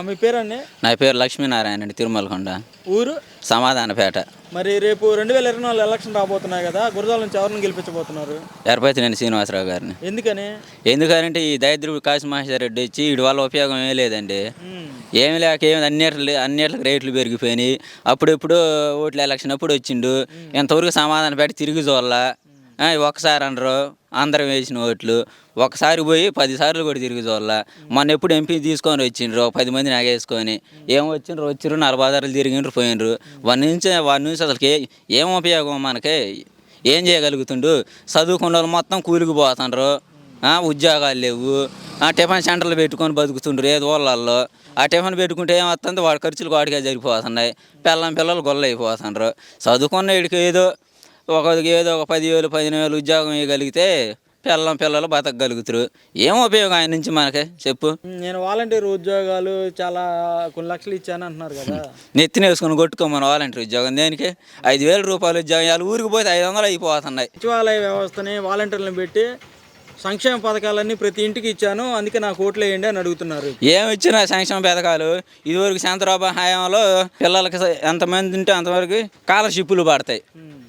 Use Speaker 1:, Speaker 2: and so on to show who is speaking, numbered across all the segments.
Speaker 1: మీ పేరండి?
Speaker 2: నా పేరు లక్ష్మీనారాయణ అండి తిరుమలకొండ.
Speaker 1: ఊరు?
Speaker 2: సమాధానపేట.
Speaker 1: మరి రేపు రెండు వేల ఇరవై నాలుగు ఎలక్షన్ రాబోతున్నాయి కదా గురజాల నుంచి ఎవరిని గెలిపించబోతున్నారు?
Speaker 2: ఎరపతినేని శ్రీనివాసరావు గారిని.
Speaker 1: ఎందుకని?
Speaker 2: ఎందుకంటే ఈ దరిద్రుడు కాశీమహేశ్వర రెడ్డి వచ్చి వీడి వల్ల ఉపయోగం ఏం లేదండి. ఏమి లేక ఏమి అన్నిటి అన్నిటికి రేట్లు పెరిగిపోయినాయి. అప్పుడెప్పుడు ఓట్ల ఎలక్షన్ అప్పుడు వచ్చిండు. ఇంతవరకు సమాధానం పెట్టి తిరిగి చూడాల? ఒకసారి అనరు. అందరం వేసిన ఓట్లు. ఒకసారి పోయి పదిసార్లు కూడా తిరిగి చూడాల. మొన్న ఎప్పుడు ఎంపీ తీసుకొని వచ్చిండ్రు. ఒక పది మంది నాగేసుకొని. ఏం వచ్చిండ్రు? వచ్చిర్రు నలభై తిరిగిండ్రు పోయినరు వాడి నుంచి వాడి నుంచి అసలుకి ఏం ఉపయోగం మనకి? ఏం చేయగలుగుతుండు? చదువుకున్న వాళ్ళు మొత్తం కూలికి పోతుండ్రు. ఉద్యోగాలు లేవు. ఆ టిఫిన్ సెంటర్లు పెట్టుకొని బతుకుతుండ్రు ఏదో ఊళ్ళల్లో ఆ టిఫిన్ పెట్టుకుంటే ఏమవుతుంది వాడి ఖర్చులు వాడికే జరిగిపోతున్నాయి. పిల్లం పిల్లలు గొల్ల అయిపోతుండ్రు చదువుకున్న వీడికి ఏదో ఒక ఏదో ఒక పదివేలు పదిహేను వేలు ఉద్యోగం ఇవ్వగలిగితే పిల్లం పిల్లలు బతకగలుగుతారు. ఏం ఉపయోగం ఆయన నుంచి మనకి? చెప్పు.
Speaker 1: నేను వాలంటీర్ ఉద్యోగాలు చాలా కొన్ని లక్షలు ఇచ్చాను అంటున్నారు కదా.
Speaker 2: నెత్తిన వేసుకొని కొట్టుకోమని వాలంటీర్ ఉద్యోగం దేనికి? ఐదు వేల రూపాయలు ఉద్యోగం ఇవాళ ఊరికి పోతే ఐదు వందలు అయిపోతున్నాయి.
Speaker 1: సచివాలయ వ్యవస్థని వాలంటీర్లను పెట్టి సంక్షేమ పథకాలన్నీ ప్రతి ఇంటికి ఇచ్చాను. అందుకే నాకు ఓట్లు వేయండి అని అడుగుతున్నారు.
Speaker 2: ఏమి ఇచ్చినా సంక్షేమ పథకాలు? ఇదివరకు చంద్రబాబు హయాంలో పిల్లలకి ఎంతమంది ఉంటే అంతవరకు స్కాలర్షిప్లు పడతాయి.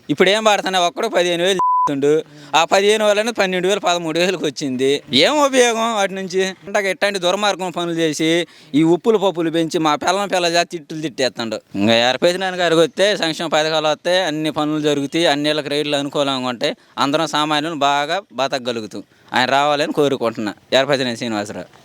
Speaker 2: ఇప్పుడు ఏం పడుతున్నాయి ఒక్కడు పదిహేను వేలు ఇస్తుండు ఆ పదిహేను వేలని పన్నెండు వేలు పదమూడు వేలకు వచ్చింది. ఏం ఉపయోగం వాటి నుంచి? అంటే ఇట్లాంటి దుర్మార్గం పనులు చేసి ఈ ఉప్పులు పప్పులు పెంచి మా పిల్లల పిల్ల జాతి తిట్టులు తిట్టేస్తాడు. ఇంకా ఎరపేసినాని గారికి వస్తే సంక్షేమ పథకాలు వస్తే అన్ని పనులు జరుగుతాయి అన్ని ఇళ్ళకి రేట్లు అనుకూలంగా ఉంటాయి. అందరం సామాన్యులు బాగా బతకగలుగుతాం. ఆయన రావాలని కోరుకుంటున్నా. ఎరపతినేని శ్రీనివాసరావు.